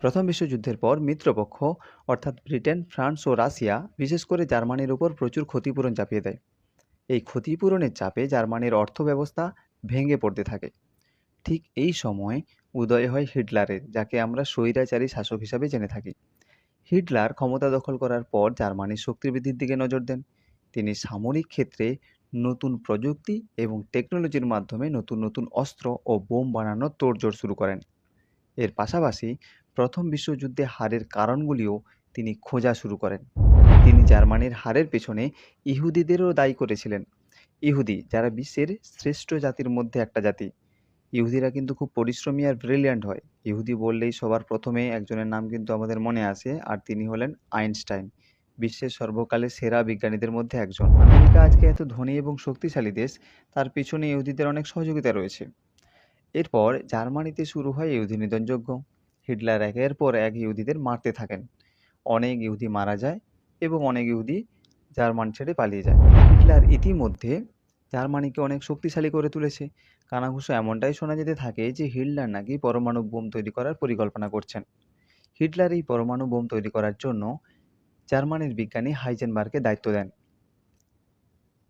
প্রথম বিশ্বযুদ্ধের পর মিত্রপক্ষ, অর্থাৎ ব্রিটেন, ফ্রান্স ও রাশিয়া, বিশেষ করে জার্মানির উপর প্রচুর ক্ষতিপূরণ চাপিয়ে দেয়। এই ক্ষতিপূরণের চাপে জার্মানির অর্থব্যবস্থা ভেঙে পড়তে থাকে। ঠিক এই সময় উদয় হয় হিটলারের যাকে আমরা স্বৈরাচারী শাসক হিসাবে জেনে থাকি। হিটলার ক্ষমতা দখল করার পর জার্মানির শক্তি বৃদ্ধির দিকে নজর দেন। তিনি সামরিক ক্ষেত্রে নতুন প্রযুক্তি এবং টেকনোলজির মাধ্যমে নতুন নতুন অস্ত্র ও বোম বানানোর তোড়জোড় শুরু করেন। এর পাশাপাশি প্রথম বিশ্বযুদ্ধে হারের কারণগুলিও তিনি খোঁজা শুরু করেন। তিনি জার্মানির হারের পেছনে ইহুদিদেরও দায়ী করেছিলেন। ইহুদি যারা বিশ্বের শ্রেষ্ঠ জাতির মধ্যে একটা জাতি। ইহুদিরা কিন্তু খুব পরিশ্রমী আর ব্রিলিয়ান্ট হয়। ইহুদি বললেই সবার প্রথমে একজনের নাম কিন্তু আমাদের মনে আসে আর তিনি হলেন আইনস্টাইন, বিশ্বের সর্বকালের সেরা বিজ্ঞানীদের মধ্যে একজন। আমেরিকা আজকে এত ধনী এবং শক্তিশালী দেশ, তার পিছনে ইহুদিদের অনেক সহযোগিতা রয়েছে। এরপর জার্মানিতে শুরু হয় ইহুদি নিধনযজ্ঞ। হিটলার একের পর এক ইহুদিদের মারতে থাকেন। অনেক ইহুদি মারা যায় এবং অনেক ইহুদি জার্মান ছেড়ে পালিয়ে যায়। হিটলার ইতিমধ্যে জার্মানিকে অনেক শক্তিশালী করে তুলেছে। কানাঘুষো এমনটাই শোনা যেতে থাকে যে হিটলার নাকি পরমাণু বোম তৈরি করার পরিকল্পনা করছেন। হিটলার এই পরমাণু বোম তৈরি করার জন্য জার্মানির বিজ্ঞানী হাইজেনবার্গকে দায়িত্ব দেন।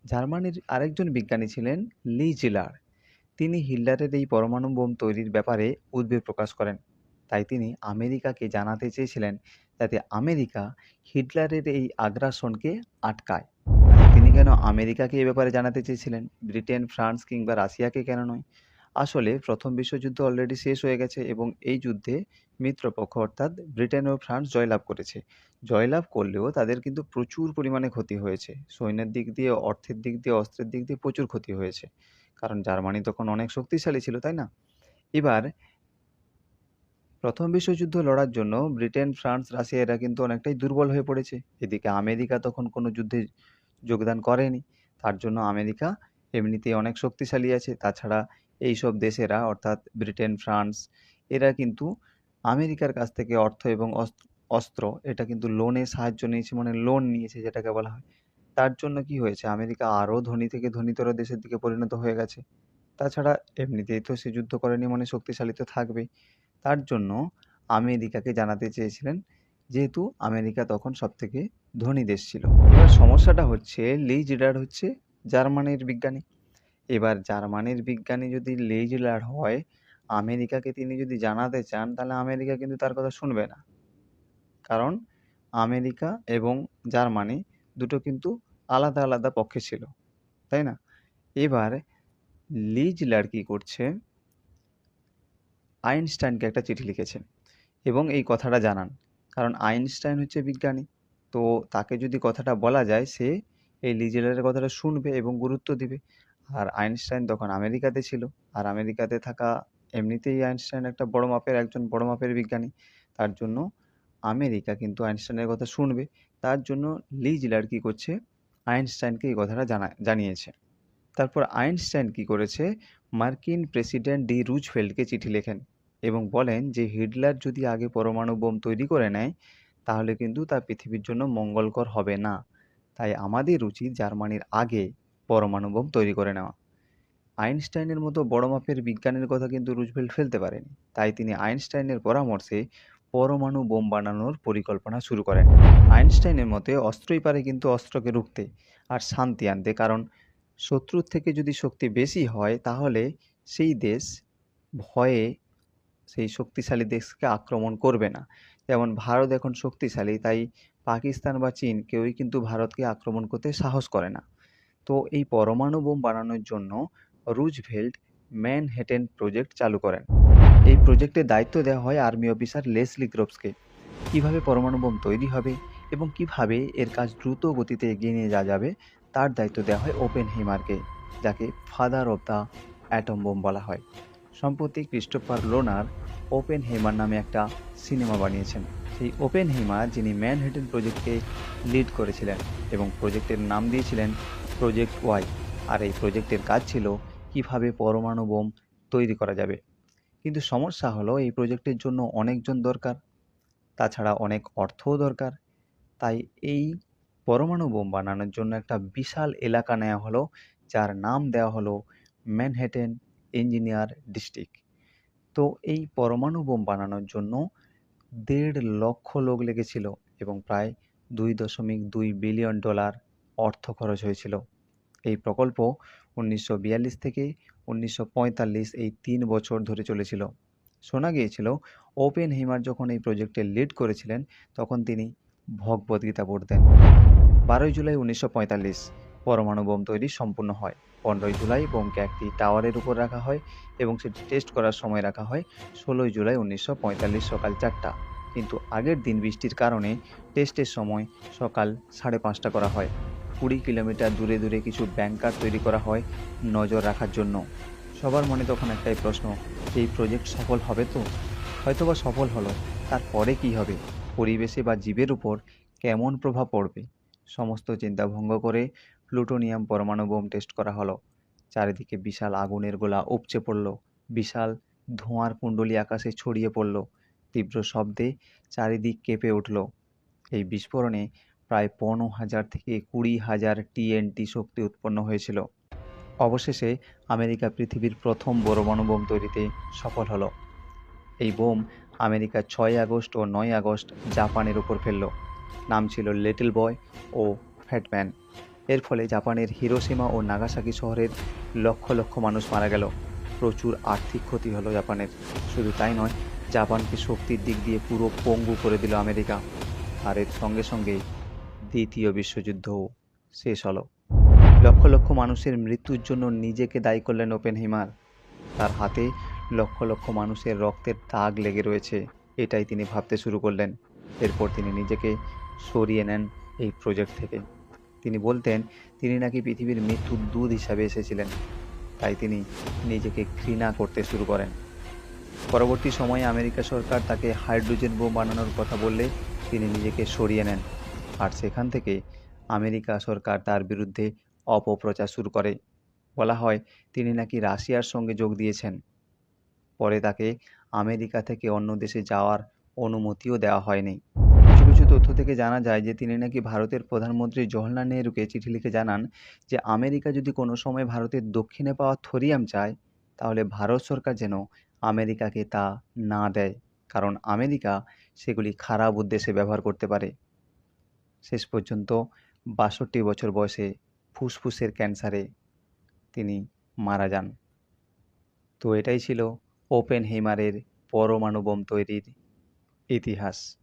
জার্মানির আরেকজন বিজ্ঞানী ছিলেন লি জিলার। তিনি হিটলারের এই পরমাণু বোম তৈরির ব্যাপারে উদ্বেগ প্রকাশ করেন। তাই তিনি আমেরিকাকে জানাতে চেয়েছিলেন যাতে আমেরিকা হিটলারের এই আগ্রাসনকে আটকায়। তিনি কেন আমেরিকাকে এ ব্যাপারে জানাতে চেয়েছিলেন? ব্রিটেন, ফ্রান্স কিংবা রাশিয়াকে কেন নয়? আসলে প্রথম বিশ্বযুদ্ধ অলরেডি শেষ হয়ে গেছে এবং এই যুদ্ধে মিত্রপক্ষ অর্থাৎ ব্রিটেন ও ফ্রান্স জয়লাভ করেছে। জয়লাভ করলেও তাদের কিন্তু প্রচুর পরিমাণে ক্ষতি হয়েছে। সৈন্যের দিক দিয়ে, অর্থের দিক দিয়ে, অস্ত্রের দিক দিয়ে প্রচুর ক্ষতি হয়েছে। কারণ জার্মানি তখন অনেক শক্তিশালী ছিল, তাই না? এবার প্রথম বিশ্বযুদ্ধ লড়ার জন্য ব্রিটেন, ফ্রান্স, রাশিয়া এরা কিন্তু অনেকটাই দুর্বল হয়ে পড়েছে। এদিকে আমেরিকা তখন কোনো যুদ্ধে যোগদান করেনি। তার জন্য আমেরিকা এমনিতেই অনেক শক্তিশালী আছে। তাছাড়া এই সব দেশেরা, অর্থাৎ ব্রিটেন, ফ্রান্স, এরা কিন্তু আমেরিকার কাছ থেকে অর্থ এবং অস্ত্র, এটা কিন্তু লোনে সাহায্য নিয়েছে মানে লোন নিয়েছে যেটাকে বলা হয়। তার জন্য কি হয়েছে? আমেরিকা আরও ধনী থেকে ধনীতর দেশের দিকে পরিণত হয়ে গেছে। তাছাড়া এমনিতেই তো সে যুদ্ধ করেনি মানে শক্তিশালী তো থাকবেই। তার জন্য আমেরিকাকে জানাতে চেয়েছিলেন, যেহেতু আমেরিকা তখন সবথেকে ধনী দেশ ছিল। এবার সমস্যাটা হচ্ছে, লি জিডার হচ্ছে জার্মানির বিজ্ঞানী। এবার জার্মানির বিজ্ঞানী যদি লি জিডার হয়, আমেরিকাকে তিনি যদি জানাতে চান, তাহলে আমেরিকা কিন্তু তার কথা শুনবে না। কারণ আমেরিকা এবং জার্মানি দুটো কিন্তু আলাদা আলাদা পক্ষে ছিল, তাই না? এবার লি জিলার কী করছে আইনস্টাইনকে একটা চিঠি লিখেছেন এবং এই কথাটা জানান। কারণ আইনস্টাইন হচ্ছে বিজ্ঞানী। তো তাকে যদি কথাটা বলা যায়, সে এই লিজেলারের কথাটা শুনবে এবং গুরুত্ব দিবে। আর আইনস্টাইন তখন আমেরিকাতে ছিল। আর আমেরিকাতে থাকা এমনিতেই আইনস্টাইন একটা বড় মাপের, একজন বড় মাপের বিজ্ঞানী। তার জন্য আমেরিকা কিন্তু আইনস্টাইনের কথা শুনবে। তার জন্য লি জিলার কী করছে, আইনস্টাইনকে এই কথাটা জানা, জানিয়েছে। তারপর আইনস্টাইন কী করেছে? মার্কিন প্রেসিডেন্ট ডি রুজফেল্ডকে চিঠি লেখেন এবং বলেন যে হিটলার যদি আগে পরমাণু বোম তৈরি করে নেয়, তাহলে কিন্তু তা পৃথিবীর জন্য মঙ্গলকর হবে না। তাই আমাদের উচিত জার্মানির আগে পরমাণু বোম তৈরি করে নেওয়া। আইনস্টাইনের মতো বড় মাপের বিজ্ঞানের কথা কিন্তু রুজভেল্ট ফেলতে পারেনি। তাই তিনি আইনস্টাইনের পরামর্শে পরমাণু বোম বানানোর পরিকল্পনা শুরু করেন। আইনস্টাইনের মতে অস্ত্রই পারে কিন্তু অস্ত্রকে রুখতে আর শান্তি আনতে, কারণ শত্রুর থেকে যদি শক্তি বেশি হয়, তাহলে সেই দেশ ভয়ে সেই শক্তিশালী দেশকে আক্রমণ করবে না। যেমন ভারত এখন শক্তিশালী, তাই পাকিস্তান বা চীন কেউই কিন্তু ভারতকে আক্রমণ করতে সাহস করে না। তো এই পরমাণু বোম বানানোর জন্য রুজভেল্ট ম্যানহেটেন প্রজেক্ট চালু করেন। এই প্রজেক্টের দায়িত্ব দেওয়া হয় আর্মি অফিসার লেসলি গ্রোভসকে। কীভাবে পরমাণু বোম তৈরি হবে এবং কীভাবে এর কাজ দ্রুত গতিতে এগিয়ে নিয়ে যাওয়া যাবে তার দায়িত্ব দেওয়া হয় ওপেন হেমারকে যাকে father of the atom bomb বলা হয়। সম্প্রতি ক্রিস্টোফার লোনার ওপেন হেমার নামে একটা সিনেমা বানিয়েছেন। সেই ওপেন হেমার যিনি ম্যানহেটেন প্রজেক্টকে লিড করেছিলেন এবং প্রজেক্টের নাম দিয়েছিলেন প্রজেক্ট ওয়াই। আর এই প্রজেক্টের কাজ ছিল কীভাবে পরমাণু বোম তৈরি করা যাবে। কিন্তু সমস্যা হলো এই প্রজেক্টের জন্য অনেকজন দরকার, তাছাড়া অনেক অর্থও দরকার। তাই এই পরমাণু বোম বানানোর জন্য একটা বিশাল এলাকা নেওয়া হলো, যার নাম দেওয়া হলো ম্যানহেটেন ইঞ্জিনিয়ার ডিস্ট্রিক্ট। তো এই পরমাণু বোম বানানোর জন্য দেড় লক্ষ লোক লেগেছিল এবং প্রায় দুই দশমিক দুই বিলিয়ন ডলার অর্থ খরচ হয়েছিল। এই প্রকল্প উনিশশো বিয়াল্লিশ থেকে উনিশশো পঁয়তাল্লিশ এই তিন বছর ধরে চলেছিল। শোনা গিয়েছিল ওপেন হিমার যখন এই প্রজেক্টে লিড করেছিলেন, তখন তিনি ভগবদ্গীতা পড়তেন। বারোই জুলাই উনিশশো পঁয়তাল্লিশ। পরমাণু বোম তৈরি সম্পূর্ণ হয়। পনেরোই জুলাই বোমকে একটি টাওয়ারের উপর রাখা হয় এবং সেটি টেস্ট করার সময় রাখা হয়। ষোলোই জুলাই উনিশশো পঁয়তাল্লিশ সকাল চারটা। কিন্তু আগের দিন বৃষ্টির কারণে টেস্টের সময় সকাল সাড়ে পাঁচটা করা হয়। কুড়ি কিলোমিটার দূরে দূরে কিছু ব্যাংকার তৈরি করা হয় নজর রাখার জন্য। সবার মনে তখন একটাই প্রশ্ন, এই প্রজেক্ট সফল হবে তো? হয়তোবা সফল হলো, তারপরে কি হবে? পরিবেশে বা জীবের উপর কেমন প্রভাব পড়বে? সমস্ত চিন্তা ভঙ্গ করে প্লুটোনিয়াম পরমাণু বোম টেস্ট করা হলো। চারিদিকে বিশাল আগুনের গোলা উপচে পড়ল। বিশাল ধোঁয়ার কুণ্ডলী আকাশে ছড়িয়ে পড়ল। তীব্র শব্দে চারিদিক কেঁপে উঠল। এই বিস্ফোরণে প্রায় পনেরো হাজার থেকে কুড়ি হাজার টিএনটি শক্তি উৎপন্ন হয়েছিল। অবশেষে আমেরিকা পৃথিবীর প্রথম পরমাণু বোম তৈরিতে সফল হলো। এই বোম আমেরিকা ছয় আগস্ট ও নয় আগস্ট জাপানের উপর ফেলল। নাম ছিল লিটল বয় ও ফ্যাটম্যান এর ফলে জাপানের হিরোসীমা ও নাগাসাকি শহরের লক্ষ লক্ষ মানুষ মারা গেল। প্রচুর আর্থিক ক্ষতি হলো জাপানের। শুধু তাই নয়, জাপানকে শক্তির দিক দিয়ে পুরো পঙ্গু করে দিল আমেরিকা। আর এর সঙ্গে সঙ্গে দ্বিতীয় বিশ্বযুদ্ধও শেষ হলো। লক্ষ লক্ষ মানুষের মৃত্যুর জন্য নিজেকে দায়ী করলেন ওপেন হিমার তার হাতে লক্ষ লক্ষ মানুষের রক্তের দাগ লেগে রয়েছে, এটাই তিনি ভাবতে শুরু করলেন। এরপর তিনি নিজেকে সরিয়ে নেন এই প্রজেক্ট থেকে। তিনি বলতেন, তিনি নাকি পৃথিবীর মৃত্যুর দুধ হিসাবে এসেছিলেন। তাই তিনি নিজেকে ঘৃণা করতে শুরু করেন। পরবর্তী সময়ে আমেরিকা সরকার তাকে হাইড্রোজেন বোম বানানোর কথা বললে তিনি নিজেকে সরিয়ে নেন। আর সেখান থেকে আমেরিকা সরকার তার বিরুদ্ধে অপপ্রচার শুরু করে। বলা হয়, তিনি নাকি রাশিয়ার সঙ্গে যোগ দিয়েছেন। পরে তাকে আমেরিকা থেকে অন্য দেশে যাওয়ার অনুমতিও দেওয়া হয়নি। তথ্য থেকে জানা যায় যে, তিনি নাকি ভারতের প্রধানমন্ত্রী জওহরলাল নেহরুকে চিঠি লিখে জানান যে, আমেরিকা যদি কোনো সময় ভারতের দক্ষিণে পাওয়া থোরিয়াম চায়, তাহলে ভারত সরকার যেন আমেরিকাকে তা না দেয়। কারণ আমেরিকা সেগুলি খারাপ উদ্দেশ্যে ব্যবহার করতে পারে। শেষ পর্যন্ত বাষট্টি বছর বয়সে ফুসফুসের ক্যান্সারে তিনি মারা যান। তো এটাই ছিল ওপেন হেমারের পরমাণু বোম তৈরির ইতিহাস।